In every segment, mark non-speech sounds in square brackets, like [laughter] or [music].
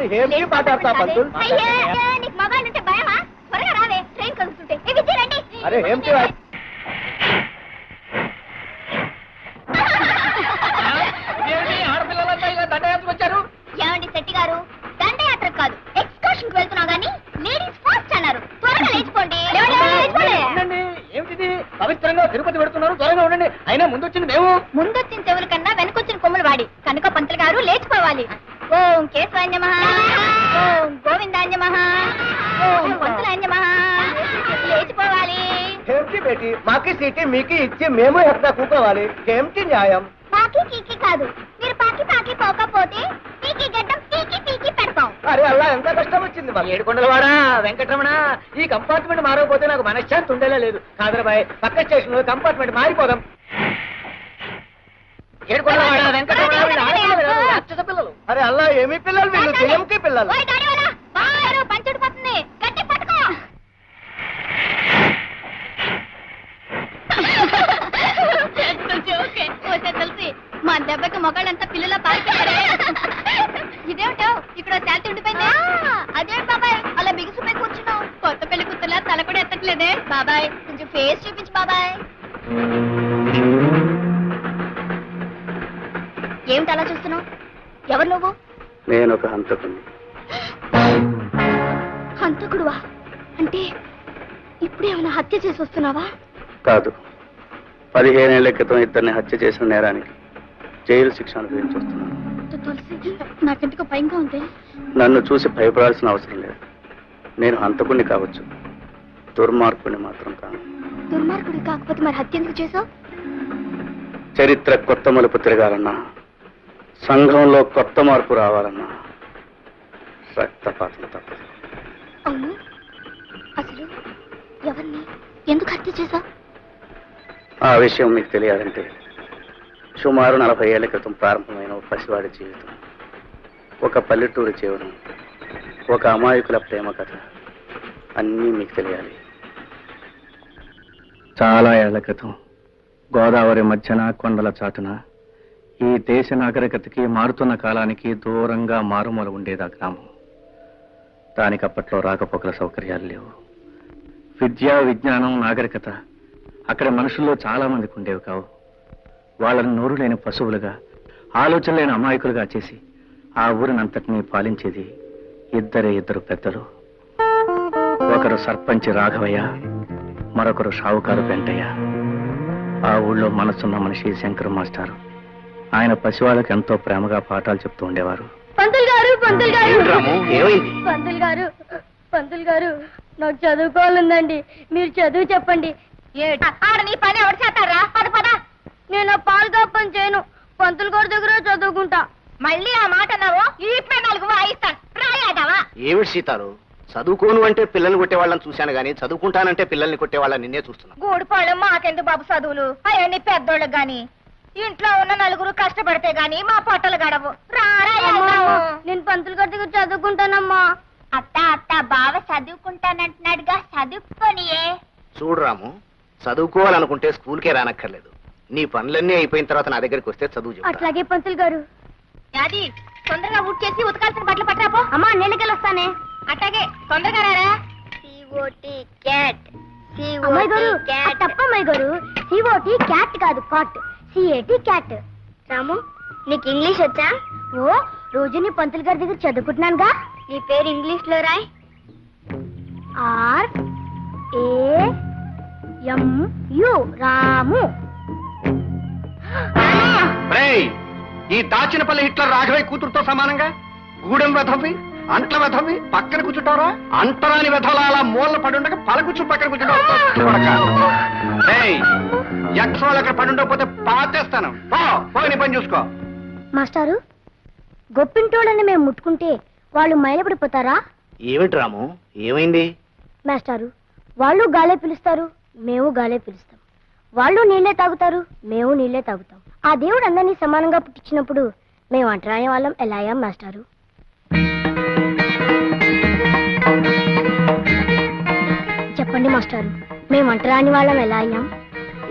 మరి ఏమి మాట్లాడతా పంతులు? అయ్యే, ఏ, నీకు మొబైల్ అంటే భయమా? త్వరగా రావే ట్రైన్ కలుస్తుంటే ఏ విజయ్ రండి. అరే ఏమిటి? ఆడపిల్లలంతా ఇలా దండయాత్రకు వచ్చారు? ఏమండి శెట్టి గారు? దండయాత్ర కాదు ఎక్స్కర్షన్కి వెళ్తున్నావు గానీ లేడీస్ ఫస్ట్ అన్నారు. త్వరగా లేచిపోండి. లేవండి, లేచిపోండి. ఉండండి. ఏమిటిది? పవిత్రంగా తిరుపతి పెడుతున్నారు త్వరగా ఉండండి. అయినా ముందు వచ్చింది మేము. ముందొచ్చిన చెవుల కన్నా వెనకొచ్చిన కొమ్ములు వాడి కనుక పంతులు గారు లేచిపోవాలి ఓం కేశవాన్యమ ఓం గోవిందాన్యమ ఓం పంతులాన్యమ లేచిపోవాలి ఏమిటి బేటి మాకి సీటీ మీకు ఇచ్చి మేము ఎక్కడ కూకోవాలి? ఏమిటి న్యాయం? పాకి కీకి కాదు. మీరు పాకి పాకి పోకపోతే పీకి గడ్డం పీకి పీకి పెడతాం. అరే అలా ఎంత కష్టం వచ్చింది మాకు ఏడుకొండలవాడా వెంకటరమణ? ఈ కంపార్ట్మెంట్ మారకపోతే నాకు మనశ్శాంతి ఉండేలా లేదు. కాదరబాయ్ పక్క స్టేషన్లో కంపార్ట్మెంట్ మారిపోదాం వెంకటరమణ వీళ్ళు ఆడపిల్లలు కాదు, రాక్షస పిల్లలు అరే అలా ఏమి పిల్లలు వీళ్ళు? పిల్లలు. ఓయ్ దాడివాలా బాగా పంచుడు పోతుంది గట్టి పట్టుకో ఓకే ఓకే తెలిసి మా దెబ్బకి మొగాళ్ళంతా పిల్లల పారిపోయారే. ఇదేమిటో? ఇక్కడ శాంతి ఉండిపోయింది. అదేంటి బాబాయ్? అలా బిగుసిపోయి కూర్చున్నావు. కొత్త పెళ్ళి కూతుర్లా తల కూడా ఎత్తట్లేదే. బాబాయ్ కొంచెం ఫేస్ చూపించు బాబాయ్. ఏమిటి అలా చూస్తున్నావు? ఎవరు నువ్వు? నేను ఒక హంతకుని. హంతకుడువా? అంటే ఇప్పుడేమైనా హత్య చేసి వస్తున్నావా? కాదు. పదిహేనేళ్ళ క్రితం ఇద్దరిని హత్య చేసిన నేరానికి జైలు శిక్ష అనుభవించి వస్తున్నాను. తు- తులసి నాకెందుకు భయంగా ఉంది. నన్ను చూసి భయపడాల్సిన అవసరం లేదు. నేను హంతకుణ్ణి కావచ్చు. దుర్మార్గుని మాత్రం కాను. దుర్మార్గుడు కాకపోతే మరి హత్య ఎందుకు చేసావు చరిత్ర కొత్త మలుపు తిరగాలన్నా సంఘంలో కొత్త మార్పు రావాలన్నా రక్తపాతం తప్పదు. అవును. అసలు ఎవరిని? ఎందుకు హత్య చేసావు ఆ విషయం మీకు తెలియాలంటే సుమారు నలభై ఏళ్ళ క్రితం ప్రారంభమైన పసివాడి జీవితం. ఒక పల్లెటూరు జీవనం ఒక అమాయకుల ప్రేమ కథ. అన్నీ మీకు తెలియాలి. చాలా ఏళ్ళ క్రితం గోదావరి మధ్యన కొండల చాటున ఈ దేశ నాగరికతకి మారుతున్న కాలానికి దూరంగా మారుమూల ఉండేది ఆ గ్రామం. దానికి అప్పట్లో రాకపోకల సౌకర్యాలు లేవు. విద్య విజ్ఞానం నాగరికత అక్కడ మనుషుల్లో చాలా మందికి ఉండేవి కావు. వాళ్ళని నోరు లేని పశువులుగా ఆలోచన లేని అమాయకులుగా చేసి ఆ ఊరినంతటినీ పాలించేది ఇద్దరే ఇద్దరు పెద్దలు. ఒకరు సర్పంచ్ రాఘవయ్య మరొకరు షావుకారు వెంటయ్య ఆ ఊళ్ళో మనసున్న మనిషి శంకర్ మాస్టారు. ఆయన పసివాళ్ళకి ఎంతో ప్రేమగా పాఠాలు చెప్తూ ఉండేవారు. పంతులు గారు పంతులు గారు. ఏమైంది? పంతులు గారు పంతులు గారు నాకు చదువుకోవాలందండి మీరు చదువు చెప్పండి. ఆడ నీ పని ఎవరు చేస్తారా? పద పద. నేను పాలుగా పని చేయను. పంతులు గారి దగ్గర చదువుకుంటా. మళ్ళీ ఆ మాట అన్నావు? ఈ నాలుగు వాయిస్తాను రాయాదావా ఏమిటి సీతారు? చదువుకోను అంటే పిల్లల్ని కొట్టేవాళ్ళని చూశాను గానీ చదువుకుంటానంటే పిల్లల్ని కొట్టేవాళ్ళని నిన్నే చూస్తున్నా. గూడిపాళెం మాకెందుకు బాబు చదువులు? అవన్నీ పెద్దోళ్ళకి గాని ఇంట్లో ఉన్న నలుగురు కష్టపడితే గాని మా పొట్టలు గడవు. నేను పంతులు గారి దగ్గర చదువుకుంటానమ్మా. అత్త అత్త బావ చదువుకుంటానంటున్నాడుగా చదువుకోనియే చూడు రాము చదువుకోవాలనుకుంటే స్కూల్కే రానక్కర్లేదు. నీ పనులన్నీ అయిపోయిన తర్వాత నా దగ్గరికి వస్తే చదువు చెప్తా. అట్లాగే పంతులు గారు. యాది తొందరగా వుడ్ చేసి ఉతకాల్సిన బట్టలు పట్టరాపో అమ్మా నీళ్ళకెళ్ళి వస్తానే అట్లాగే తొందరగా రారా. క్యాట్ అమ్మాయి గారు తప్ప అమ్మాయి గారు సిఓటి క్యాట్ కాదు cot CAT cat Ramu English English వచ్చా? ఓ రోజు నీ పంతులు గారి దగ్గర చదువుకుంటున్నానుగా? నీ పేరు ఇంగ్లీష్లో Roy. R A M U Ramu. ఈ దాచినపల్లి హిట్లర్ రాఘవయ్య కూతురుతో సమానంగా? గూడెం వెధవి అంట్ల వెధవి పక్కన కూర్చుంటారా అంటరాని వెధవల అలా మూలన పడి ఉండగా పల కూర్చుని పక్కన కూర్చుంటావు. యక్షోళ్ళు అక్కడ పడి ఉండకపోతే పాతేస్తాను. పో పో నీ పని చూసుకో. మాస్టారు గొప్పింటోళ్ళని మేము ముట్టుకుంటే వాళ్ళు మైలపడిపోతారా? ఏమిటి రాము? ఏమైంది? మాస్టారు వాళ్ళు గాలే పిలుస్తారు మేము గాలే పిలుస్తాం. వాళ్ళు నీళ్ళే తాగుతారు మేము నీళ్ళే తాగుతాం. ఆ దేవుడు అందరినీ సమానంగా పుట్టించినప్పుడు మేము అంటరాని వాళ్ళం ఎలాయా మాస్టారు? చెప్పండి మాస్టారు మేము అంటరాని వాళ్ళం ఎలా అయ్యాం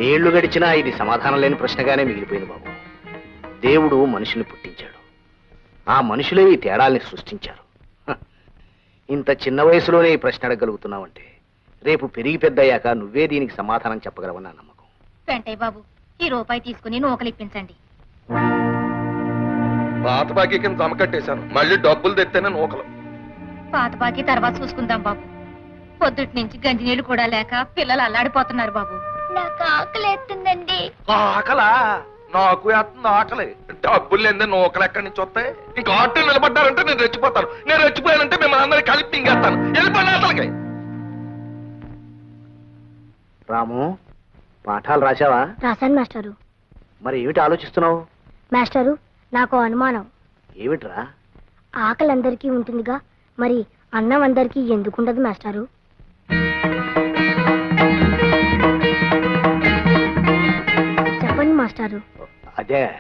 ఏళ్ళు గడిచినా ఇది సమాధానం లేని ప్రశ్నగానే మిగిలిపోయింది బాబు. దేవుడు మనిషిని పుట్టించాడు. ఆ మనుషులే ఈ తేడాల్ని సృష్టించారు. ఇంత చిన్న వయసులోనే ఈ ప్రశ్న అడగలుగుతున్నావంటే రేపు పెరిగి పెద్దయ్యాక నువ్వే దీనికి సమాధానం చెప్పగలవని నా నమ్మకం. వెంటయ్య బాబు. ఈ రూపాయి తీసుకుని నూకలు ఇప్పించండి పాత బాకీ కింద జమ కట్టేశాను. మళ్ళీ డబ్బులు తెత్తేనే నూకలు. పాత బాకి తర్వాత చూసుకుందాం బాబు. పొద్దుటి నుంచి గంజి నీళ్ళు కూడా లేక పిల్లలు అల్లాడిపోతున్నారు బాబు. నాకు ఆకలి ఎత్తుందండి ఆకలా? నాకు వేస్తుంది ఆకలి. డబ్బులు లేదే నూకలు ఎక్కడి నుంచి వస్తాయి? ఇంకా ఆటో నిలబడ్డారంటే నేను రెచ్చిపోతాను. నేను రెచ్చిపోయానంటే మిమ్మల్ని అందరినీ కలిపి ఇంకేస్తాను వెళ్ళిపోయిన అసలుకి. రాము పాఠాలు రాశావా? రాశాను మాస్టారు. మరి ఏమిటి ఆలోచిస్తున్నావు? మాస్టారు నాకు అనుమానం. ఏమిట్రా? ఆకలి అందరికీ ఉంటుందిగా. మరి అన్నం అందరికీ ఎందుకుండదు మాస్టారు? చెప్పండి మాస్టారు. అదే.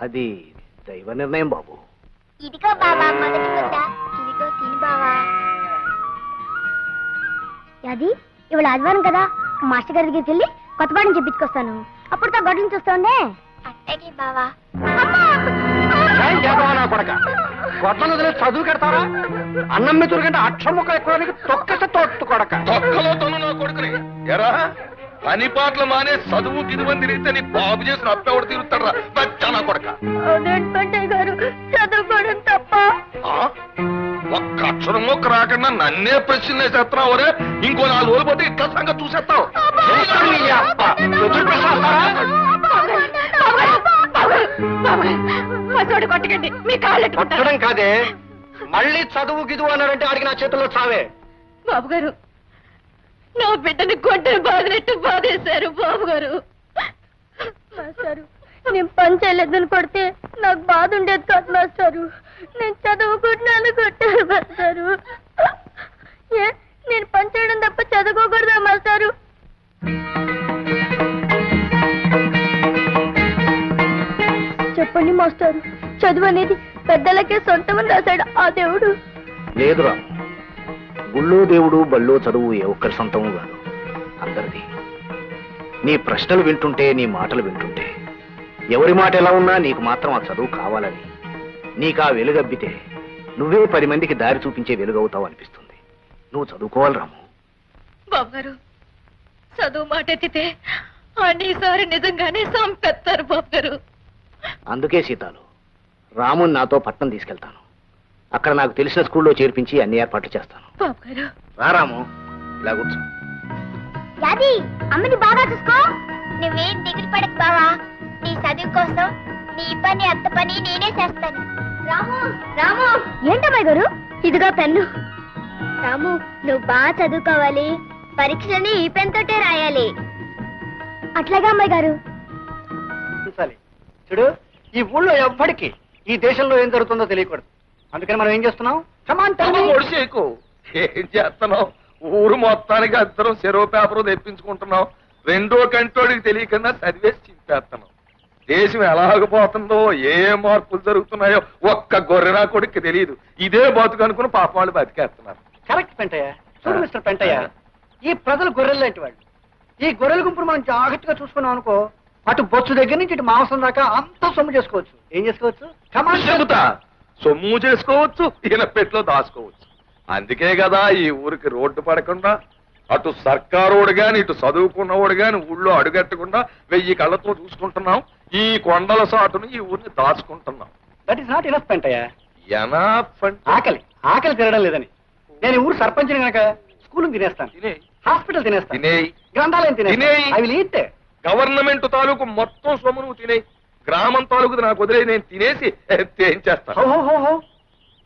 అది దైవ నిర్ణయం బాబు. ఇదిగో మొదటి ముద్ద. ఇదిగో తిని బావా. అది ఇవాళ ఆదివారం కదా? మాస్టర్ గారి దగ్గరికి వెళ్ళి కొత్త పాఠం చెప్పించుకొస్తాను. అప్పుడుతో గొడ్లను చూస్తుండే అట్టకి బావా. కొడక? గొడ్లను వదిలే చదువు కడతారా అన్నం మెతురు కంటే ఎక్కువ తొక్కస తోట్టు కొడక. తొక్కలో తను నా కొడుకుని. ఎరా? పని పాటలు మానే చదువు గిదువని తిరిగితే నీ బాబు చేసిన అప్పెవడు తిరుగుతాడు బచ్చా నా కొడక. గారు చదువుకోవడం తప్ప. ఆ? ఒక్క అక్షరం మొక్క రాకుండా నన్నే ప్రశ్న వేసేస్తున్నావు రే ఇంకో నాలుగు రోజులు పోతే ఇట్లా సంగతి చూసేస్తావు? కొట్టకండి మీ కాళ్ళు కొట్టడం కాదే. మళ్ళీ చదువు గిదువు అన్నారంటే ఆడికి నా చేతుల్లో చావే. బాబు గారు నా బిడ్డని గొడ్డని బాధినట్టు బాధేశారు బాబు గారు మాస్టారు నేను పని చేయలేదని కొడితే నాకు బాధ ఉండేది కాదు మాస్టారు. నేను చదువుకుంటున్నాను కొట్టారు మాస్టారు. ఏ నేను పని చేయడం తప్ప చదువుకోకూడదా మాస్టారు? చెప్పండి మాస్టారు చదువు అనేది పెద్దలకే సొంతమని రాశాడు ఆ దేవుడు. లేదురా. గుళ్ళో దేవుడు బళ్ళో చదువు ఏ ఒక్కరి సొంతము కాదు. అందరిది. నీ ప్రశ్నలు వింటుంటే నీ మాటలు వింటుంటే ఎవరి మాట ఎలా ఉన్నా నీకు మాత్రం ఆ చదువు కావాలని. నీకు ఆ వెలుగబ్బితే నువ్వే పది మందికి దారి చూపించే వెలుగవుతావు అనిపిస్తుంది. నువ్వు చదువుకోవాలి రాము. బాబు గారు చదువు మాట ఎత్తితే నిజంగానే సంపెత్తారు బాబు గారు అందుకే సీతాలు రాముని నాతో పట్నం తీసుకెళ్తాను. అక్కడ నాకు తెలిసిన స్కూల్లో చేర్పించి అన్ని ఏర్పాట్లు చేస్తాను. బాబు గారు రా రాము ఇలా కూర్చో. యాది అమ్మని బాగా చూసుకో. నువ్వేం దిగులు పడకు బావా. నీ చదువు కోసం నీ పని అత్త పని నేనే చేస్తాను. రాము రాము. ఏంటమ్మాయి గారు? ఇదిగో పెన్ను. రాము నువ్వు బాగా చదువుకోవాలి. పరీక్షలని ఈ పెన్ తోటే రాయాలి. అట్లాగా అమ్మాయి గారు? చూడు ఈ ఊళ్ళో ఎవ్వడికి ఈ దేశంలో ఏం జరుగుతుందో తెలియకూడదు. అందుకని మనం ఏం చేస్తున్నాం? ఒడిసేకు ఏం చేస్తున్నావు? ఊరు మొత్తానికి అందరం చెరువు పేపర్ తెప్పించుకుంటున్నాం. రెండో కంటోడికి తెలియకుండా చదివేసి చింపేస్తున్నాం. దేశం ఎలాగపోతుందో ఏ ఏ మార్పులు జరుగుతున్నాయో ఒక్క గొర్రెనా కొడుక్కి తెలియదు ఇదే బతుకు అనుకుని పాపం వాళ్ళు బతికేస్తున్నారు. కరెక్ట్ పెంటయ్య చూడు మిస్టర్ పెంటయ్య ఈ ప్రజలు గొర్రెలు లాంటి వాళ్ళు. ఈ గొర్రెల గుంపును మనం జాగ్రత్తగా చూసుకున్నాం అనుకో అటు బొచ్చు దగ్గర నుంచి ఇటు మాంసం దాకా అంతా సొమ్ము చేసుకోవచ్చు. ఏం చేసుకోవచ్చు? కమాన్ చెబుతా. సొమ్ము చేసుకోవచ్చు ఈయన పెట్లో దాచుకోవచ్చు. అందుకే కదా ఈ ఊరికి రోడ్డు పడకుండా అటు సర్కారోడు గాని ఇటు చదువుకున్నవాడు గాని ఊళ్ళో అడుగట్టకుండా వెయ్యి కళ్ళతో చూసుకుంటున్నాం. ఈ కొండల సాటును ఈ ఊరిని దాచుకుంటున్నాం. That is not enough Pentaiah enough అంటే? ఆకలి. ఆకలి తినడం లేదని. నేను ఈ ఊరు సర్పంచిని గనక స్కూల్ తినేస్తాను. తినేయ్. హాస్పిటల్ తినేస్తాను. తినేయ్. గ్రంథాలయం తినేస్తాను. ఐ విల్ ఈట్ గవర్నమెంట్ తాలూకు మొత్తం సొమ్ము నువ్వు తినేయి గ్రామం తాలూకు నాకు వదిలే నేను తినేసి ఏం చేస్తాను హో హో హో హో.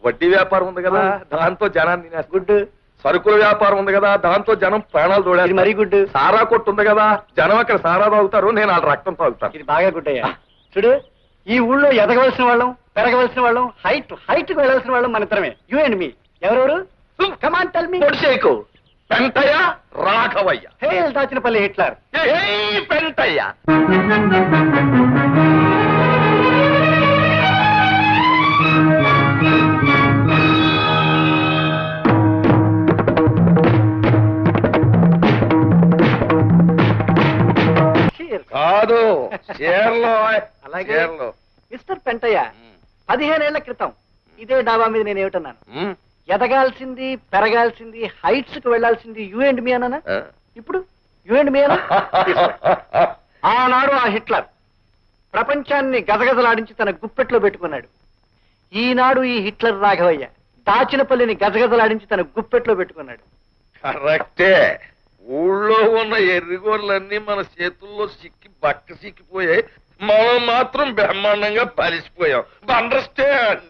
వడ్డీ వ్యాపారం ఉంది కదా దాంతో జనాన్ని తినేస్తా. గుడ్. సరుకుల వ్యాపారం ఉంది కదా దాంతో జనం ప్రాణాలు తోడేస్తారు మరీ గుడ్. సారా కొట్టు ఉంది కదా జనం అక్కడ సారా తాగుతారు నేను వాళ్ళ రక్తం తాగుతాను ఇది బాగా గుడ్ అయ్యా. చూడు ఈ ఊళ్ళో ఎదగవలసిన వాళ్ళం పెరగవలసిన వాళ్ళం హైట్ హైట్కు వెళ్ళవలసిన వాళ్ళం మన ఇద్దరమే. యూ అండ్ మీ ఎవరెవరు? కమాన్ టెల్ మీ పొడిసేకు Pentaiah Raghavayya. Hail Dachinapalli Hitler. Pentaiah. కాదు. చీరలో. అలాగే. చీరలో. మిస్టర్ పెంటయ్య పదిహేనేళ్ళ క్రితం ఇదే డాబా మీద నేను ఏమిటన్నాను? ఎదగాల్సింది పెరగాల్సింది హైట్స్కి వెళ్ళాల్సింది యూ అండ్ మీ అన్నా ఆ? ఇప్పుడు యూ అండ్ మీ అనా ఆనాడు ఆ హిట్లర్ ప్రపంచాన్ని గజగజలాడించి తన గుప్పెట్లో పెట్టుకున్నాడు. ఈనాడు ఈ హిట్లర్ రాఘవయ్య దాచినపల్లిని గజగజలాడించి తన గుప్పెట్లో పెట్టుకున్నాడు. కరెక్టే. ఊళ్ళో ఉన్న ఎర్రిగోళ్ళన్నీ మన చేతుల్లో సిక్కి బక్క సిక్కిపోయాయి మనం మాత్రం బ్రహ్మాండంగా పలిసిపోయాం. అండర్స్టాండ్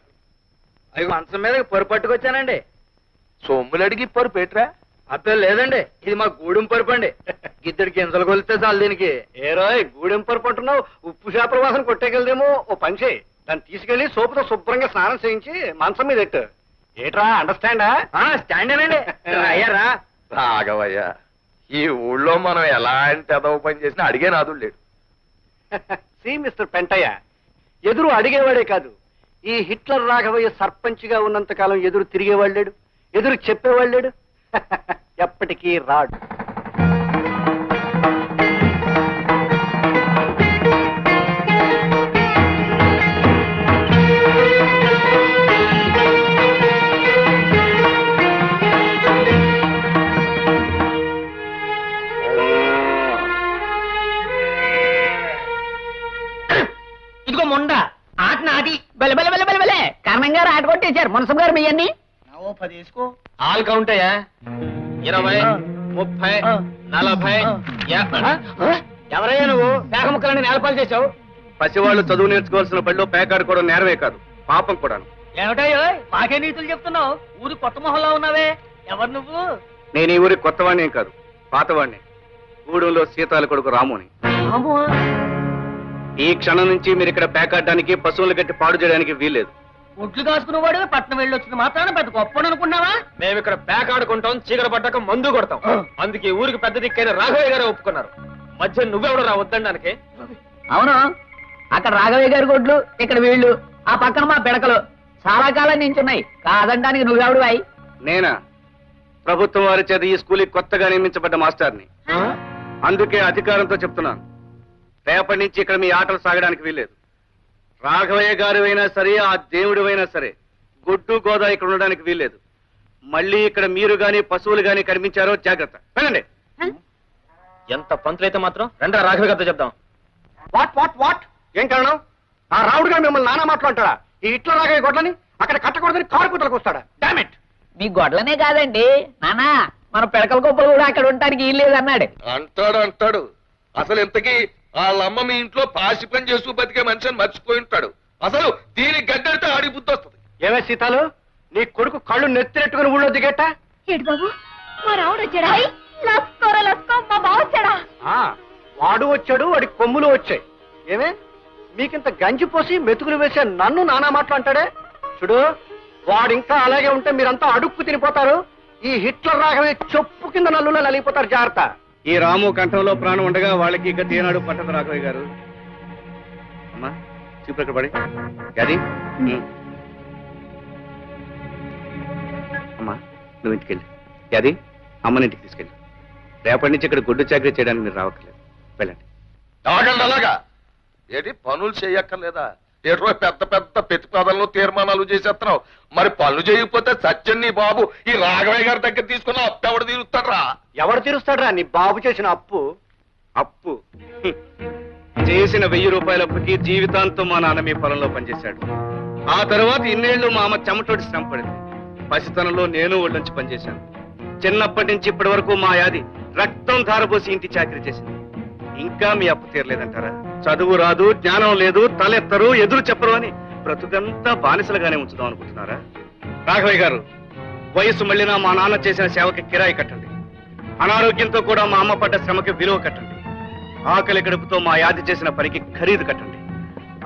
అవి మంచం మీద పొరు పట్టుకొచ్చానండి. సొమ్ములు అడిగి పరు పెట్రా అప్పే లేదండి. ఇది మా గూడెం పరుపు అండి. గిద్దెడి గింజలు కొలిస్తే చాలు దీనికి. ఏ రోయ్ గూడెం పరుపుంటున్నావు ఉప్పు చేపల వాసన కొట్టేకెళ్దేమో ఓ పని చేయి దాన్ని తీసుకెళ్ళి సోపుతో శుభ్రంగా స్నానం చేయించి మంచం మీద ఎట్టు. ఏట్రా అండర్స్టాండా ఆ, స్టాండేనండి అయ్యారా రాఘవయ్య. ఈ ఊళ్ళో మనం ఎలాంటి అదవ పని చేసినా అడిగే నాదు లేడు. [laughs] సి మిస్టర్ పెంటయ్య ఎదురు అడిగేవాడే కాదు. ఈ హిట్లర్ రాఘవయ్య సర్పంచ్గా ఉన్నంత కాలం ఎదురు తిరిగేవాళ్ళేడు లేడు ఎదురు చెప్పేవాళ్ళేడు లేడు. [laughs] ఎప్పటికీ రాడు. మునసం గారు మీ అన్ని పది వేసుకో. ఆల్ కౌంట్ అయ్యా. ఇరవై ముప్పై నలభై ఎవరయ్యా నువ్వు? పేక ముక్కలని నేలపాలు చేశావు? పసివాళ్ళు చదువు నేర్చుకోవాల్సిన బడిలో పేకాడుకోవడం నేరమే కాదు పాపం కూడాను. ఏమిటయ్యో? మాకే నీతులు చెప్తున్నావు? ఊరు కొత్త మొహంలో ఉన్నావే. ఎవరు నువ్వు? నేను ఈ ఊరి కొత్తవాణ్ణి కాదు పాతవాణ్ణి. గూడెంలో సీతాల కొడుకు రాముని. ఈ క్షణం నుంచి మీరు ఇక్కడ పేకాడడానికి పశువులు గట్టి పాడు చేయడానికి వీల్లేదు. ఒడ్లు కాసుకునేవాడు పట్నం వెళ్ళి వచ్చిన మాత్రాన పెద్ద గొప్ప అనుకున్నావా మేము ఇక్కడ ప్యాక్ ఆడుకుంటాం చీకటి పడ్డాక మందు కొడతాం. అందుకే ఊరికి పెద్ద దిక్కైన రాఘవయ్య గారే ఒప్పుకున్నారు. మధ్య నువ్వెవడు రా వద్దడానికి అవును. అక్కడ రాఘవయ్య గారి గొడ్లు ఇక్కడ వీళ్ళు ఆ పక్కన మా పిడకలు. చాలా కాలం నించున్నాయి. కాదనడానికి నువ్వెవడు అయి నేనా? ప్రభుత్వం వారి చేత ఈ స్కూల్కి కొత్తగా నియమించబడ్డ మాస్టర్ని. అందుకే అధికారంతో చెప్తున్నాను. రేపటి నుంచి ఇక్కడ మీ ఆటలు సాగడానికి వీల్లేదు. రాఘవయ్య గారు అయినా సరే ఆ దేవుడు అయినా సరే గుడ్డు గోదా ఇక్కడ ఉండడానికి వీల్లేదు. మళ్ళీ ఇక్కడ మీరు గాని పశువులు గాని కనిపించారో జాగ్రత్త. వెళ్ళండి. ఎంత పంతులైతే మాత్రం? రండి రాఘవ గారితో చెప్దాం. వాట్ వాట్ వాట్ ఏం కారణం? ఆ రావుడు గారు మిమ్మల్ని నానా మాట్లాడతాడా ఈ ఇట్ల రాఘవయ్య గొడ్లని అక్కడ కట్టకూడదని కారు కూతలకు వస్తాడా? డామిట్ మీ గొడ్లనే కాదండి. నానా మన పిడకల గొప్పలు కూడా అక్కడ ఉండటానికి వీల్లేదు అన్నాడు అంటాడు అంటాడు. అసలు ఇంతకీ వాళ్ళమ్మ మీ ఇంట్లో పాసి పని చేస్తూ బతికే మనిషిని మర్చిపోయి ఉంటాడు. అసలు దీనికి గడ్డడితే ఆడి బుద్ధి వస్తుంది. ఏమే సీతాలు? నీ కొడుకు కళ్ళు నెత్తినెట్టుకుని ఊళ్ళో దిగేట? ఏడు బాబు మా రావుడు వచ్చాడా? లస్కోర లస్కో మా బావ వచ్చాడా? ఆ, వాడు వచ్చాడు వాడి కొమ్ములు వచ్చాయి. ఏమే? మీకింత గంజి పోసి మెతుకులు వేసే నన్ను నానా మాటలు అంటాడే? చూడు వాడు ఇంకా అలాగే ఉంటే మీరంతా అడుక్కు తినిపోతారు. ఈ హిట్లర్ రాగవే చెప్పు కింద నల్లులో నలిగిపోతారు జాగ్రత్త. ఈ రాము కంఠంలో ప్రాణం ఉండగా వాళ్ళకి ఇక తీనాడు పట్టదు రాఘవయ్య గారు. అమ్మా చూపు పడి? గది అమ్మా నువ్వు ఇంటికెళ్ళి. గది అమ్మని ఇంటికి తీసుకెళ్ళి. రేపటి నుంచి ఇక్కడ గుడ్డు చాకరీ చేయడానికి మీరు రావట్లేదు వెళ్ళండి. అలాగా? ఏంటి పనులు చేయక్కర్లేదా? ఏటో పెద్ద పెద్ద ప్రతిపాదనలు తీర్మానాలు చేసేస్తున్నావు. మరి పనులు చేయకపోతే సత్యన్ని బాబు. ఈ రాఘవయ్య గారి దగ్గర తీసుకున్న అప్పు ఎవడు తీరుస్తాడ్రా? ఎవడు తీరుస్తాడ్రా? నీ బాబు చేసిన అప్పు. అప్పు. చేసిన వెయ్యి రూపాయల అప్పుకి జీవితాంతం మా నాన్న మీ పొలంలో పనిచేశాడు. ఆ తర్వాత ఇన్నేళ్ళు మా అమ్మ చెమటోటి శ్రమ పడింది. పసితనంలో నేను ఒళ్ళొంచి పనిచేశాను. చిన్నప్పటి నుంచి ఇప్పటి వరకు మా యాది రక్తం ధారపోసి ఇంటి చాకరీ చేసింది. ఇంకా మీ అప్పు తీరలేదంటారా? చదువు రాదు జ్ఞానం లేదు తలెత్తరు ఎదురు చెప్పరు అని బ్రతుకంతా బానిసలుగానే ఉంచుదాం అనుకుంటున్నారా? రాఘవయ్య గారు వయసు మళ్ళినా మా నాన్న చేసిన సేవకి కిరాయి కట్టండి. అనారోగ్యంతో కూడా మా అమ్మ పడ్డ శ్రమకి విలువ కట్టండి. ఆకలి గడుపుతో మా యాది చేసిన పనికి ఖరీదు కట్టండి.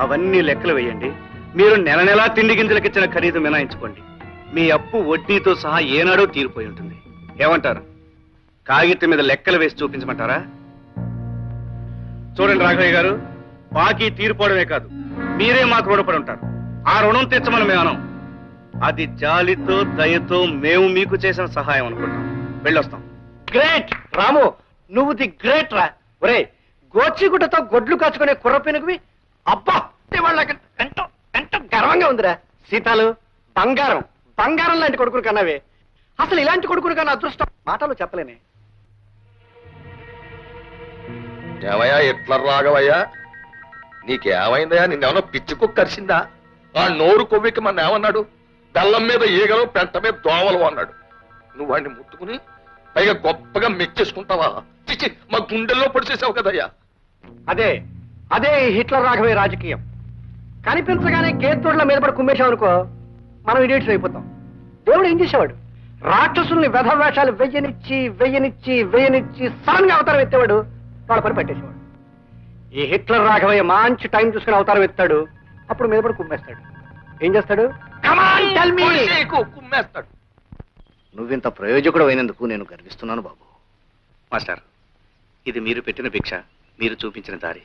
అవన్నీ లెక్కలు వేయండి. మీరు నెల నెలా తిండి గింజలకు ఇచ్చిన ఖరీదు మినాయించుకోండి మీ అప్పు వడ్డీతో సహా ఏనాడో తీరిపోయి ఉంటుంది. ఏమంటారు? కాగితం మీద లెక్కలు వేసి చూపించమంటారా? చూడండి రాఘవయ్య గారు బాకీ తీరిపోవడమే కాదు మీరే మాకు రుణపడి ఉంటారు. ఆ రుణం తెచ్చమని మేము అనం. అది జాలితో దయతో మేము మీకు చేసిన సహాయం అనుకుంటాం. వెళ్ళొస్తాం. గ్రేట్! రాము నువ్వు ది గ్రేట్ రా. ఒరే గోచిగుడ్డతో గొడ్లు కాచుకునే కుర్ర పెనుగువి? అబ్బా! వాళ్ళకి ఎంతో ఎంతో గర్వంగా ఉందిరా. సీతాలు బంగారం. బంగారం లాంటి కొడుకులు కన్నావే. అసలు ఇలాంటి కొడుకుని కన్నా అదృష్టం మాటలు చెప్పలేనే. ఏమయ్యా ఎట్లా రాగవయ్యా నీకేమైందయ్యా? నిన్నేమన్నా పిచ్చి కుక్క కరిసిందా? ఆ నోరు కొవ్వికి మన ఏమన్నాడు? బెల్లం మీద ఈగలు పెంట మీద దోవలు అన్నాడు. నువ్వు వాడిని ముట్టుకుని పైగా గొప్పగా మెచ్చేసుకుంటావా? చిచ్చి మా గుండెల్లో పొడిచేసావు కదయ్యా. అదే అదే ఈ హిట్లర్ రాఘవే రాజకీయం. కనిపించగానే కేతుడుల మీద పడి కుమ్మేశాం అనుకో మనం ఇడియట్స్ అయిపోతాం. దేవుడు ఏం చేసేవాడు? రాక్షసుల్ని వెధ వేషాలు వెయ్యనిచ్చి వెయ్యనిచ్చి వెయ్యనిచ్చి సడన్గా అవతారం ఎత్తేవాడు వాళ్ళ పని పట్టేసేవాడు. ఈ హిట్లర్ రాఘవయ్య మంచి టైం చూసుకుని అవతారం ఎత్తాడు అప్పుడు మీద పడి కుమ్మేస్తాడు. ఏం చేస్తాడు? కుమ్మేస్తాడు. నువ్వింత ప్రయోజకుడు అయినందుకు నేను గర్విస్తున్నాను బాబు. మాస్టర్ ఇది మీరు పెట్టిన భిక్ష మీరు చూపించిన దారి.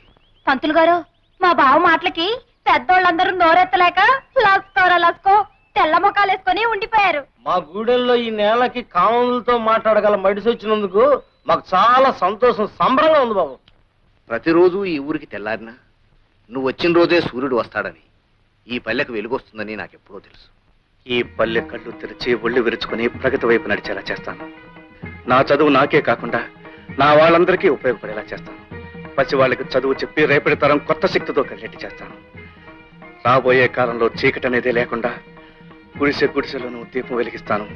పంతులు గారు మా బావ మాటలకి పెద్దోళ్ళందరూ నోరెత్తలేక లస్కోరా లస్కో తెల్ల ముఖాలు వేసుకొని ఉండిపోయారు. మా గూడెల్లో ఈ నేలకి కామన్లతో మాట్లాడగల మడిసి వచ్చినందుకు మాకు చాలా సంతోషం సంబరంగా ఉంది బాబు. ప్రతిరోజు ఈ ఊరికి తెల్లారినా నువ్వు వచ్చిన రోజే సూర్యుడు వస్తాడని ఈ పల్లెకు వెలుగొస్తుందని నాకెప్పుడో తెలుసు. ఈ పల్లె కళ్ళు తెరిచి ఒళ్ళు విరుచుకుని ప్రగతి వైపు నడిచేలా చేస్తాను. నా చదువు నాకే కాకుండా నా వాళ్ళందరికీ ఉపయోగపడేలా చేస్తాను. పసి వాళ్ళకి చదువు చెప్పి రేపటి తరం కొత్త శక్తితో కలిగేట్టు చేస్తాను. రాబోయే కాలంలో చీకటి అనేది లేకుండా గుడిసె గుడిసెలోనూ దీపం వెలిగిస్తాను.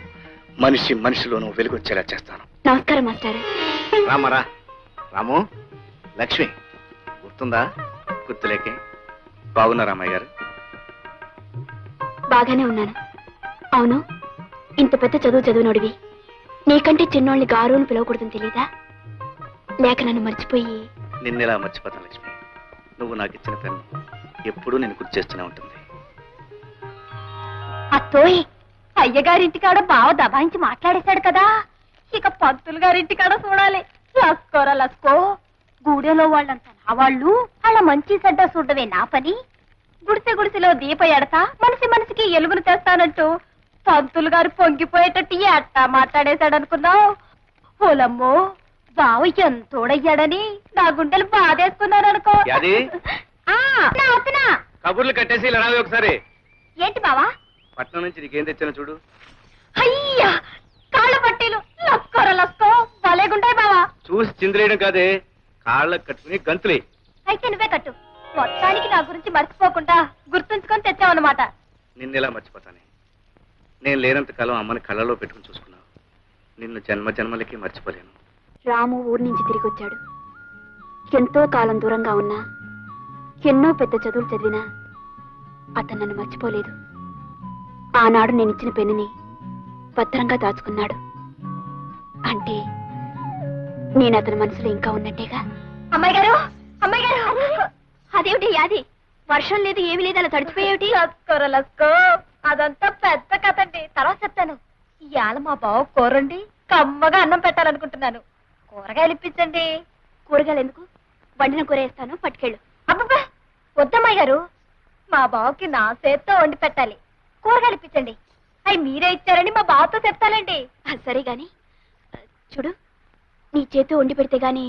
మనిషి మనిషిలోనూ వెలుగొచ్చేలా చేస్తాను. నమస్కారం మాస్టర్. రామరా రాము లక్ష్మి గుర్తుందా? గుర్తులేకే. బాగున్నారా అమ్మాయి గారు బాగానే ఉన్నాను. అవును ఇంత పెద్ద చదువు చదువునోడివి. నీకంటే చిన్నోళ్ళని గారువుని పిలవకూడదని తెలీదా? లేక నన్ను మర్చిపోయి నిన్నెలా మర్చిపోతాను లక్ష్మి? నువ్వు నాకు ఇచ్చిన పెన్ను ఎప్పుడూ నేను గుర్తు చేస్తూనే ఉంటుంది. అత్తోయ్ అయ్యగారింటికాడ బావ దబాయించి మాట్లాడేశాడు కదా. ఇక పంతులు గారింటికాడ చూడాలి. లస్కోరా లస్కో. గూడెలో వాళ్ళంతా నా వాళ్ళు అలా మంచి చెడ్డ చూడవే నా పని. గుడిసె గుడిసెలో దీప ఎడతా మనిషి మనిషికి ఎలుగును తెస్తానంటూ పంతులు గారు పొంగిపోయేటట్టు ఎట్టా మాట్లాడేశాడు అనుకున్నావు ఓలమ్మో బావ ఎంతోడయ్యాడని నా గుండెలు బాధేసుకున్నాను అనుకో. కబుర్లు కట్టేసి ఇలా ఒకసారి. ఏంటి బావా? పట్నం నుంచి నీకేం తెచ్చాను చూడు. అయ్యా కాళ్ళ పట్టీలు లస్కోర లస్కో భలేగుంటాయి బావా. చూసి చిందిరేయడం కాదే కాళ్ళకు కట్టుకుని గంతులే. అయితే నువ్వే కట్టు. మొత్తానికి నా గురించి మర్చిపోకుండా గుర్తుంచుకొని తెచ్చావన్నమాట. నిన్నెలా మర్చిపోతానే? నేను లేనంత కాలం అమ్మని కళ్ళలో పెట్టుకుని చూసుకున్నావు. నిన్ను జన్మ జన్మలకి మర్చిపోలేను. రాము ఊరి నుంచి తిరిగి వచ్చాడు ఎంతో కాలం దూరంగా ఉన్నా ఎన్నో పెద్ద చదువులు చదివినా అతను నన్ను మర్చిపోలేదు. ఆనాడు నేను ఇచ్చిన పెన్నుని భద్రంగా దాచుకున్నాడు. అంటే నేను అతని మనసులో ఇంకా ఉన్నట్టేగా? అమ్మాయి గారు! అమ్మాయి గారు! అదేమిటి యాది? వర్షం లేదు ఏమి లేదు అలా లస్కోర లస్కో అదంతా పెద్ద కథ అండి తర్వాత చెప్తాను. ఇవాళ మా బావ కూరండి కమ్మగా అన్నం పెట్టాలనుకుంటున్నాను. కూరగాయలు ఇప్పించండి. కూరగాయలు ఎందుకు? వండిన కూర వేస్తాను పట్టుకెళ్ళు. అబ్బబ్బా! వద్దమ్మాయి గారు! మా బావకి నా చేత్తో వండి పెట్టాలి. కూరగాయలు ఇప్పించండి అవి మీరే ఇచ్చారని మా బావతో చెప్తానండి. సరే గాని చూడు నీ చేత్తో వండి పెడితే గాని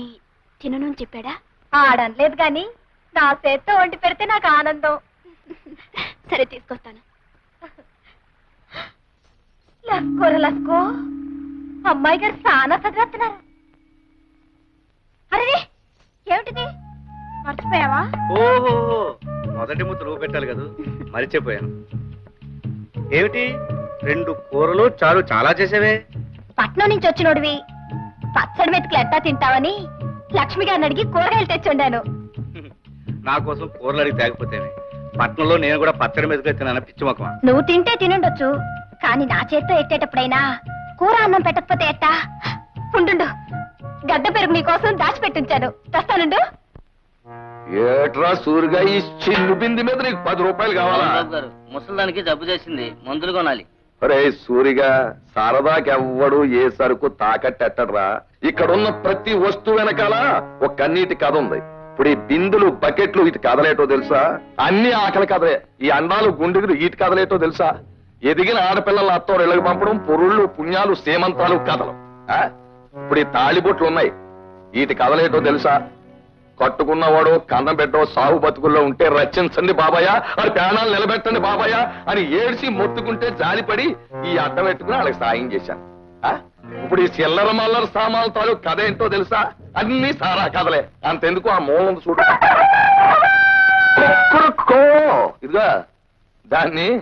తినను అని చెప్పాడా? ఆడనలేదు గాని నా చేత్తో వండి పెడితే నాకు ఆనందం. సరే తీసుకొస్తాను. లస్కోర లస్కో. అమ్మాయి గారు చాలా చదివేస్తున్నారు. అరే ఏమిటిది? మర్చిపోయావా? ఓహో మొదటి ముద్ద నువ్వు పెట్టాలి కదా. మరిచిపోయాను. ఏమిటి? రెండు కూరలు చాలు చాలా చేసేవే. పట్నం నుంచి వచ్చినోడివి. పచ్చడి మెతుకులు ఎట్టా తింటావని లక్ష్మి గారిని అడిగి కూరగాయలు తెచ్చుండాను. నా కోసం కూరలు అడిగి తేకపోతేనే. పట్నంలో నేను కూడా పచ్చడి మీద తిన్నాను పిచ్చి మొక్కమా నువ్వు తింటే తినుండొచ్చు. కానీ నా చేత్తో ఎట్టేటప్పుడైనా కూర అన్నం పెట్టకపోతే ఎట్టా? ఉండు గడ్డ పెరుగు నీకోసం దాచిపెట్టించాను. తెస్తానుండు ఏట్రా సూరిగా ఈ చిల్లు బింది మీద నీకు పది రూపాయలు కావాలా? గారు ముసలానికి జబ్బు చేసింది. మందులు కొనాలి. అరే సూరిగా సరదాకెవ్వడు ఏ సరుకు తాకట్టెట్టడ్రా ఇక్కడున్న ప్రతి వస్తువు వెనకాల ఒక కన్నీటి కథ ఉంది. ఇప్పుడు ఈ బిందులు బకెట్లు ఇటు కదలేటో తెలుసా? అన్ని ఆకలి కథలే. ఈ అండాలు గుండెలు ఇటు కదలేటో తెలుసా? ఎదిగిన ఆడపిల్లల అత్తో ఇళ్ళకి పంపడం పొరుళ్ళు పుణ్యాలు సేమంతాలు కథలు? ఇప్పుడు ఈ తాళిబొట్లు ఉన్నాయి. వీటి కదలేటో తెలుసా? కట్టుకున్నవాడు కన్న బిడ్డో సాగు బతుకుల్లో ఉంటే రచించండి బాబాయ్ అది ప్రాణాలు నిలబెట్టండి బాబాయ్ అని ఏడ్చి మొత్తుకుంటే జాలిపడి ఈ అడ్డం పెట్టుకుని వాళ్ళకి సాయం చేశాను. ఆ? ఇప్పుడు ఈ చిల్లర మల్లర సామాన్ తాలూకు కథ ఏంటో తెలుసా? అన్ని సారా కథలే. అంతెందుకు ఆ మూలం చూడు. ఇదిగా దాన్ని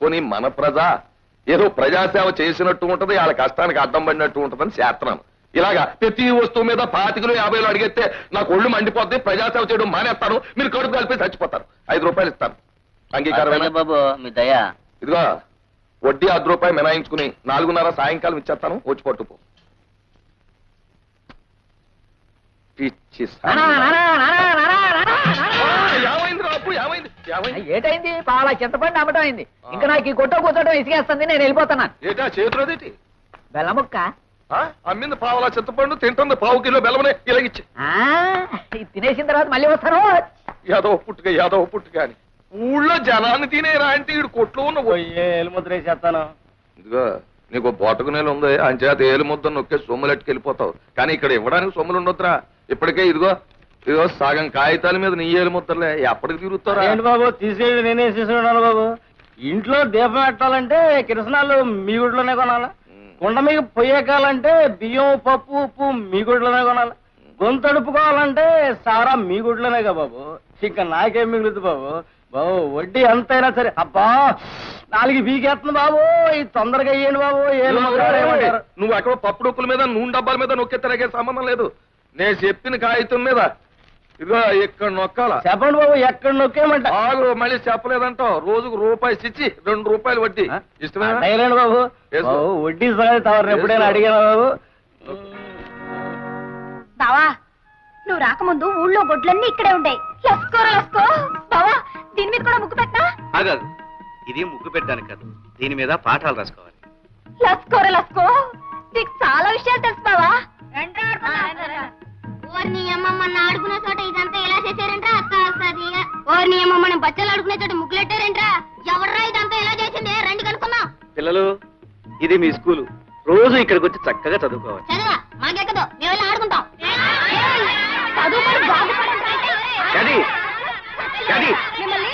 పోనీ మన ప్రజ ఏదో ప్రజాసేవ చేసినట్టు ఉంటది వాళ్ళ కష్టానికి అడ్డం పడినట్టు ఉంటదని చేస్తున్నాను ఇలాగా ప్రతి వస్తువు మీద పాతికలు యాభైలు అడిగితే నాకు ఒళ్ళు మండిపోద్ది ప్రజాసేవ చేయడం మానేస్తాను మీరు కడుపు కలిపి చచ్చిపోతారు. ఐదు రూపాయలు ఇస్తాను అంగీకారమేనా? బాబు మీ దయ. ఇదిగో వడ్డీ అర్ధ రూపాయి మినాయించుకుని నాలుగున్నర సాయంకాలం ఇచ్చేస్తాను వచ్చి పిచ్చి సామి. ఏమైంది రా అప్పు ఏమైంది ఏమైంది? ఏటైంది? పాల చింతపండు అమ్మటం అయింది. ఇంకా నాకు ఈ కొట్ట కూర్చోటం ఇసుకేస్తుంది నేను వెళ్ళిపోతున్నాను ఏటా చేతులదేటి? బెల్లముక్క. ఆ? అమ్మింది పావులా చింతపండు తింటుంది పావు కిలో బెల్లమనే ఇలాగిచ్చి ఆ, ఇది తినేసిన తర్వాత మళ్ళీ వస్తాను. యాదవ పుట్టుక యాదవ పుట్టుక అని. ఊళ్ళో జనాన్ని తినేరా అంటే ఈడు కొట్లో ఉన్న ఎలుముద్ర వేసేస్తాను ఇదిగో నీకు బోటకు నేలు ఉంది అంచేత ఏలు ముద్ద నొక్కే సొమ్ములెట్టుకు వెళ్ళిపోతావు కానీ ఇక్కడ ఇవ్వడానికి సొమ్ములు ఉండొద్దురా. ఇప్పటికే ఇదిగో ఇదిగో సగం కాగితాల మీద నీ ఏలు ముద్దలే ఎప్పటికి తిరుగుతారా? ఏంటి బాబు తీసేది నేనే తీసుకున్నాను బాబు. ఇంట్లో దీపం పెట్టాలంటే కిరసనాలు మీ గుడిలోనే కొనాలి? కుండ మీకు పొయ్యకాలంటే బియ్యం పప్పు ఉప్పు మీ గుడిలోనే కొనాలి? గొంతు అడుపుకోవాలంటే సారా మీ గుడిలోనే కదా బాబు? ఇంకా నాకేం మిగులుతుంది బాబు? బాబు వడ్డీ ఎంతైనా సరే. అబ్బా నాలుగు బీకేస్తుంది బాబు. ఇది తొందరగా అయ్యండి బాబు? నువ్వు అక్కడ పప్పు డొక్కుల మీద నూనె డబ్బాల మీద నొక్కెత్తరాగే సంబంధం లేదు. నేను చెప్పిన కాగితం మీద ఇదిగో ఇక్కడ నొక్కాల. చెప్పండి బాబు ఎక్కడ నొక్కేయమంట ఆగు మళ్ళీ చెప్పలేదంటావు. రోజుకు రూపాయి ఇచ్చి రెండు రూపాయలు వడ్డీ. ఇష్టమేనా? బాబు. వడ్డీ సంగతి తవరు ఎప్పుడైనా. అడిగాను బాబు? బావా నువ్వు రాకముందు ఊళ్ళో గొడ్లన్నీ ఇక్కడే లస్కోరా లస్కో బావా దీని మీద కూడా ముగ్గు పెట్టా ఆగదు ఇది ముగ్గు పెట్టడానికి కాదు. దీని మీద పాఠాలు రాసుకోవాలి. లస్కోరా లస్కో. నీకు చాలా విషయాలు తెలుసు బావా. ఓర్ని అమ్మ మన ఆడుకునే చోట ఇదంతా ఎలా చేశారంట్రా అక్క వస్తుంది ఓర్ని అమ్మ మనం బచ్చలు ఆడుకునే చోట ముగ్గులెట్టారంట్రా? ఎవర్రా ఇదంతా ఎలా చేసింది? రండి కనుక్కుందాం. పిల్లలు ఇది మీ స్కూలు. రోజు ఇక్కడికి వచ్చి చక్కగా చదువుకోవాలి. చదవా? మాకెక్కదు. మేము వెళ్ళి ఆడుకుంటాం.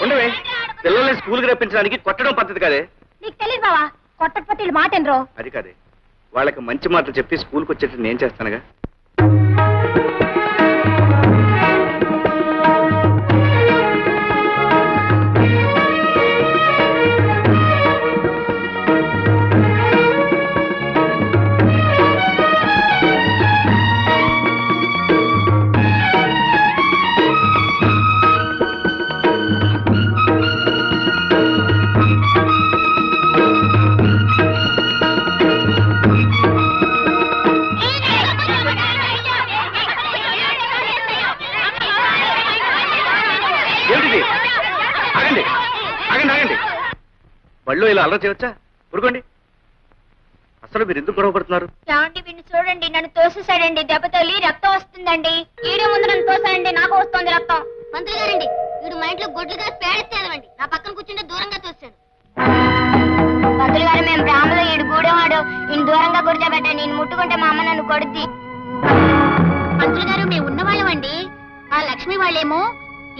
ఉండవే. పిల్లల్ని స్కూల్కి రప్పించడానికి కొట్టడం పద్ధతి కాదే. నీకు తెలియదు బావా. కొట్టకపోతే మాట ఎనరు అది కాదే. వాళ్ళకి మంచి మాటలు చెప్పి స్కూల్కి వచ్చేట్టు నేను చేస్తానుగా. చేయవచ్చా ఊరుకోండి. అసలు మీరు ఎందుకు గొడవ పడుతున్నారు ఏమండి వీడిని చూడండి నన్ను తోసేసాడండి దెబ్బ తగిలి రక్తం వస్తుందండి. ఈడే ముందు నన్ను తోసాడండి నాకు వస్తుంది రక్తం. మంత్రి గారండి వీడు మా ఇంట్లో గొడ్లు కాసి పేడెత్తేదండి నా పక్కన కూర్చుంటే దూరంగా తోస్తాడు మంత్రులు గారు మేము బ్రాహ్మలో ఈడు గూడెవాడు. ఈయన దూరంగా కూర్చోబెట్టండి నేను ముట్టుకుంటే మా అమ్మ నన్ను కొడుద్ది. మంత్రులు గారు మేము ఉన్నవాళ్ళమండి. ఆ లక్ష్మి వాళ్ళేమో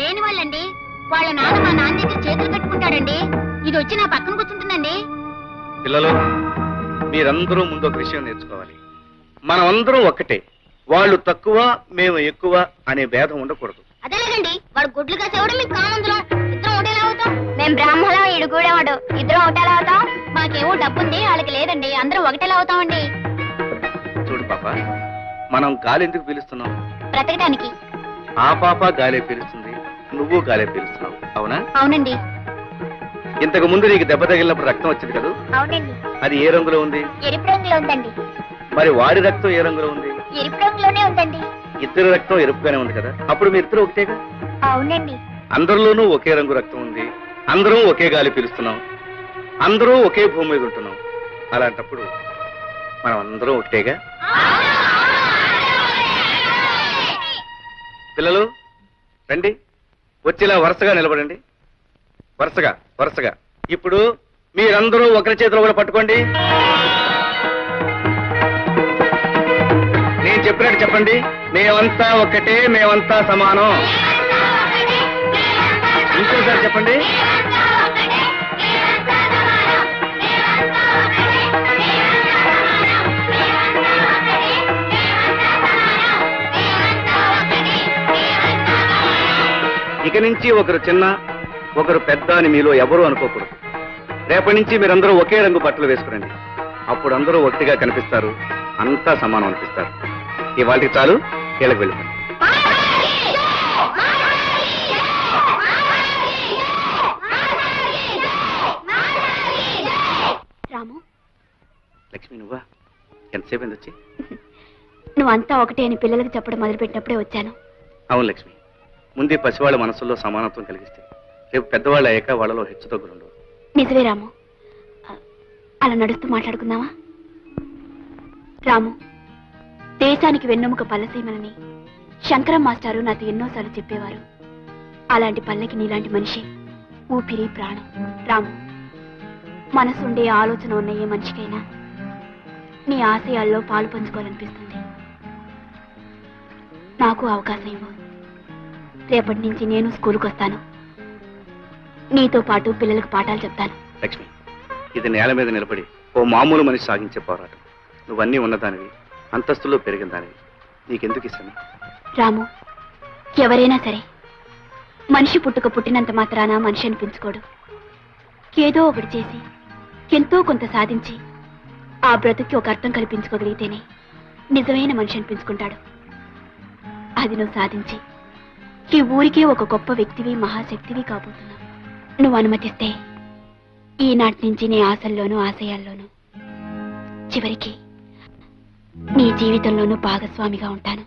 లేని వాళ్ళండి. వాళ్ళ నాన్న మా నాన్న దగ్గర చేతులు కట్టుకుంటాడండి. ఇది వచ్చి నా పక్కన కూర్చుంటుందండి. పిల్లలు మీరందరూ ముందు ఒక విషయం నేర్చుకోవాలి. మనమందరం ఒక్కటే. వాళ్ళు తక్కువ మేము ఎక్కువ అనే భేదం ఉండకూడదు. అదేలేదండి వాడు గుడ్లు కాసేవాడు మీకు కామందులం ఇద్దరం ఒకటేలా అవుతాం? మేము బ్రాహ్మణం ఈడు కూడేవాడు ఇద్దరం ఒకటేలా అవుతాం? మాకేమో డబ్బుంది వాళ్ళకి లేదండి. అందరం ఒకటేలా అవుతామండి? చూడు పాప మనం గాలి ఎందుకు పీలుస్తున్నాం? బ్రతకడానికి ఆ పాప గాలే పీలుస్తుంది నువ్వు గాలే పీలుస్తున్నావు. అవునా? అవునండి. ఇంతకు ముందు నీకు దెబ్బ తగిలినప్పుడు రక్తం వచ్చింది కదా? అవునండి. అది ఏ రంగులో ఉంది? ఎరుపు రంగులో ఉందండి. మరి వాడి రక్తం ఏ రంగులో ఉంది? ఎరుపు రంగులోనే ఉందండి. ఇద్దరు రక్తం ఎరుపుగానే ఉంది కదా? అప్పుడు మీ ఇద్దరు ఒకటేగా? అవునండి. అందరిలోనూ ఒకే రంగు రక్తం ఉంది. అందరం ఒకే గాలి పీలుస్తున్నాం. అందరూ ఒకే భూమి మీద ఉంటున్నాం. అలాంటప్పుడు మనం అందరం ఒకటేగా? పిల్లలు రండి. వచ్చేలా వరుసగా నిలబడండి. వరుసగా. వరుసగా. ఇప్పుడు మీరందరూ ఒకరి చేతిలో కూడా పట్టుకోండి. నేను చెప్పినట్టు చెప్పండి. మేమంతా ఒకటే మేమంతా సమానం. ఇంకోసారి చెప్పండి. ఇక నుంచి ఒకరు చిన్న ఒకరు పెద్ద అని మీలో ఎవరు అనుకోకూడదు. రేపటి నుంచి మీరందరూ ఒకే రంగు బట్టలు వేసుకురండి. అప్పుడు అందరూ ఒకటిగా కనిపిస్తారు. అంతా సమానం అనిపిస్తారు. ఇవాళకి చాలు కీళ్ళకి వెళ్ళిపోండి. రాము. లక్ష్మి నువ్వా? ఎంతసేపు అయింది వచ్చి? నువ్వంతా ఒకటే అని పిల్లలకు చెప్పడం మొదలుపెట్టినప్పుడే వచ్చాను. అవును లక్ష్మి. ముందే పసివాళ్ళ మనసుల్లో సమానత్వం కలిగిస్తే రేపు పెద్దవాళ్ళు అయ్యాక వాళ్ళలో హెచ్చు ఉండవు. నిజమే రాము. అలా నడుస్తూ మాట్లాడుకుందామా? రాము దేశానికి వెన్నెముక పల్లసీమలని శంకరం మాస్టారు నాతో ఎన్నోసార్లు చెప్పేవారు. అలాంటి పల్లెకి నీలాంటి మనిషి ఊపిరి ప్రాణం. రాము మనసుండే ఆలోచన ఉన్న ఏ మనిషికైనా నీ ఆశయాల్లో పాలు పంచుకోవాలనిపిస్తుంది. నాకు అవకాశం ఇవ్వు. రేపటి నుంచి నేను స్కూల్కి వస్తాను నీతో పాటు పిల్లలకు పాఠాలు చెప్తాను. లక్ష్మి ఇది నేల మీద నిలబడి ఓ మామూలు మనిషి సాగించే పోరాటం. నువ్వన్నీ ఉన్నదానివి అంతస్తులో పెరిగిన దానివి. నీకెందుకు ఇష్టం రాము ఎవరైనా సరే మనిషి పుట్టుక పుట్టినంత మాత్రాన మనిషి అనిపించుకోడు. ఏదో ఒకటి చేసి ఎంతో కొంత సాధించి ఆ బ్రతుకి ఒక అర్థం కల్పించుకోగలిగితేనే నిజమైన మనిషి అనిపించుకుంటాడు. అది నువ్వు సాధించి ఈ ఊరికే ఒక గొప్ప వ్యక్తివి మహాశక్తివి కాబోతున్నావు. నువ్వు అనుమతిస్తే ఈనాటి నుంచి నీ ఆశల్లోనూ ఆశయాల్లోనూ చివరికి నీ జీవితంలోనూ భాగస్వామిగా ఉంటాను.